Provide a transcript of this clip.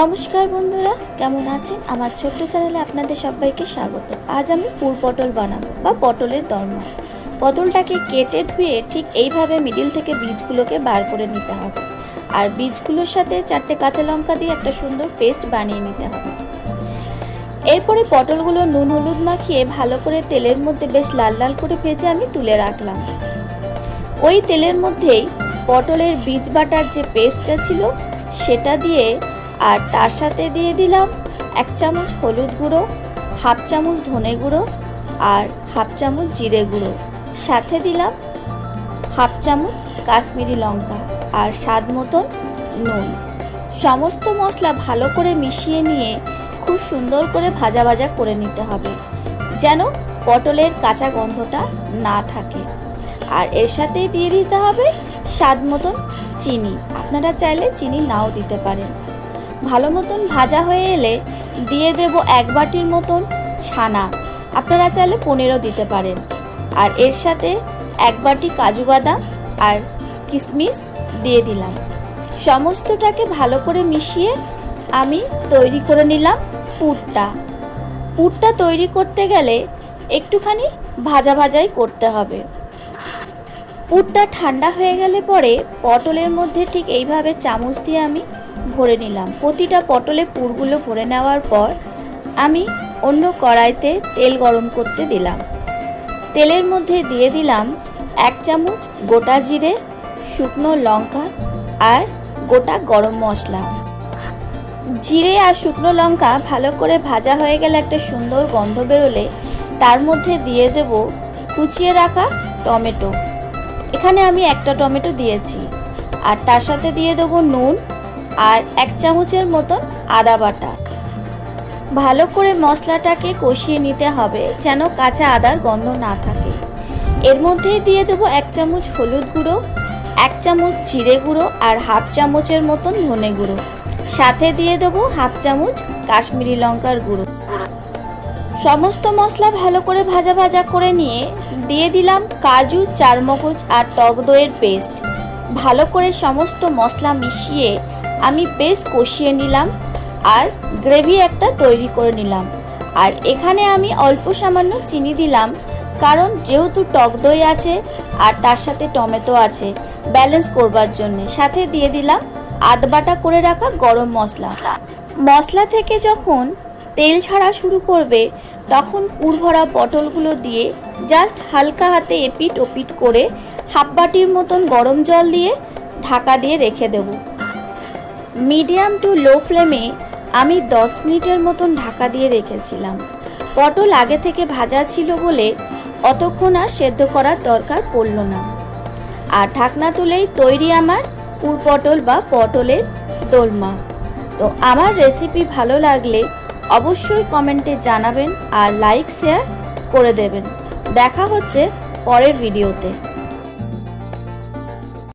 নমস্কার বন্ধুরা, কেমন আছেন? আমার ছোট্ট চ্যানেলে আপনাদের সবাইকে স্বাগত। আজ আমি পুর পটল বানাবো, বা পটলের দরমা। পটলটাকে কেটে ধুয়ে ঠিক এইভাবে মিডিল থেকে বীজগুলোকে বার করে নিতে হবে। আর বীজগুলোর সাথে চারটে কাঁচা লঙ্কা দিয়ে একটা সুন্দর পেস্ট বানিয়ে নিতে হবে। এরপরে পটলগুলো নুন হলুদ মাখিয়ে ভালো করে তেলের মধ্যে বেশ লাল লাল করে ভেজে আমি তুলে রাখলাম। ওই তেলের মধ্যেই পটলের বীজ বাটার যে পেস্টটা ছিল, সেটা দিয়ে আর তার সাথে দিয়ে দিলাম এক চামচ হলুদ গুঁড়ো, হাফ চামচ ধনে গুঁড়ো আর হাফ চামচ জিরে গুঁড়ো। সাথে দিলাম হাফ চামচ কাশ্মীরি লঙ্কা আর স্বাদ মতন নুন। সমস্ত মশলা ভালো করে মিশিয়ে নিয়ে খুব সুন্দর করে ভাজা ভাজা করে নিতে হবে যেন পটলের কাঁচা গন্ধটা না থাকে। আর এর সাথেই দিয়ে দিতে হবে স্বাদ মতন চিনি। আপনারা চাইলে চিনি নাও দিতে পারেন। ভালো মতন ভাজা হয়ে এলে দিয়ে দেব এক বাটির মতন ছানা। আপনারা চাইলে পনেরো দিতে পারেন। আর এর সাথে এক বাটি কাজু বাদাম আর কিশমিশ দিয়ে দিলাম। সমস্তটাকে ভালো করে মিশিয়ে আমি তৈরি করে নিলাম পুরটা। পুরটা তৈরি করতে গেলে একটুখানি ভাজা ভাজাই করতে হবে। পুরটা ঠান্ডা হয়ে গেলে পরে পটলের মধ্যে ঠিক এইভাবে চামচ দিয়ে আমি ভরে নিলাম। প্রতিটা পটলে পুরগুলো ভরে নেওয়ার পর আমি অন্য কড়াইতে তেল গরম করতে দিলাম। তেলের মধ্যে দিয়ে দিলাম এক চামচ গোটা জিরে, শুকনো লঙ্কা আর গোটা গরম মশলা। জিরে আর শুকনো লঙ্কা ভালো করে ভাজা হয়ে গেলে একটা সুন্দর গন্ধ বেরোলে তার মধ্যে দিয়ে দেব কুচিয়ে রাখা টমেটো। এখানে আমি একটা টমেটো দিয়েছি। আর তার সাথে দিয়ে দেবো নুন আর এক চামচের মতন আদা বাটা। ভালো করে মশলাটাকে কষিয়ে নিতে হবে যেন কাঁচা আদার গন্ধ না থাকে। এর মধ্যেই দিয়ে দেবো এক চামচ হলুদ গুঁড়ো, এক চামচ জিরে গুঁড়ো আর হাফ চামচের মতন ধনে গুঁড়ো। সাথে দিয়ে দেবো হাফ চামচ কাশ্মীরি লঙ্কার গুঁড়ো। সমস্ত মশলা ভালো করে ভাজা ভাজা করে নিয়ে দিয়ে দিলাম কাজু, চারমগজ আর টক দইয়ের পেস্ট। ভালো করে সমস্ত মশলা মিশিয়ে আমি পেস্ট কষিয়ে নিলাম আর গ্রেভি একটা তৈরি করে নিলাম। আর এখানে আমি অল্প সামান্য চিনি দিলাম, কারণ যেহেতু টক দই আছে আর তার সাথে টমেটো আছে ব্যালেন্স করবার জন্য। সাথে দিয়ে দিলাম আধ বাটা করে রাখা গরম মশলা। মশলা থেকে যখন তেল ছাড়া শুরু করবে, তখন পুর ভরা পটলগুলো দিয়ে জাস্ট হালকা হাতে এপিট ওপিট করে হাফ বাটির মতন গরম জল দিয়ে ঢাকা দিয়ে রেখে দেব। মিডিয়াম টু লো ফ্লেমে আমি দশ মিনিটের মতন ঢাকা দিয়ে রেখেছিলাম। পটল আগে থেকে ভাজা ছিল বলে অতক্ষণ আর সেদ্ধ করার দরকার পড়ল না। আর ঢাকনা তুলেই তৈরি আমার পুর পটল বা পটলের দোলমা। তো আমার রেসিপি ভালো লাগলে অবশ্যই কমেন্টে জানাবেন আর লাইক শেয়ার করে দেবেন। দেখা হচ্ছে পরের ভিডিওতে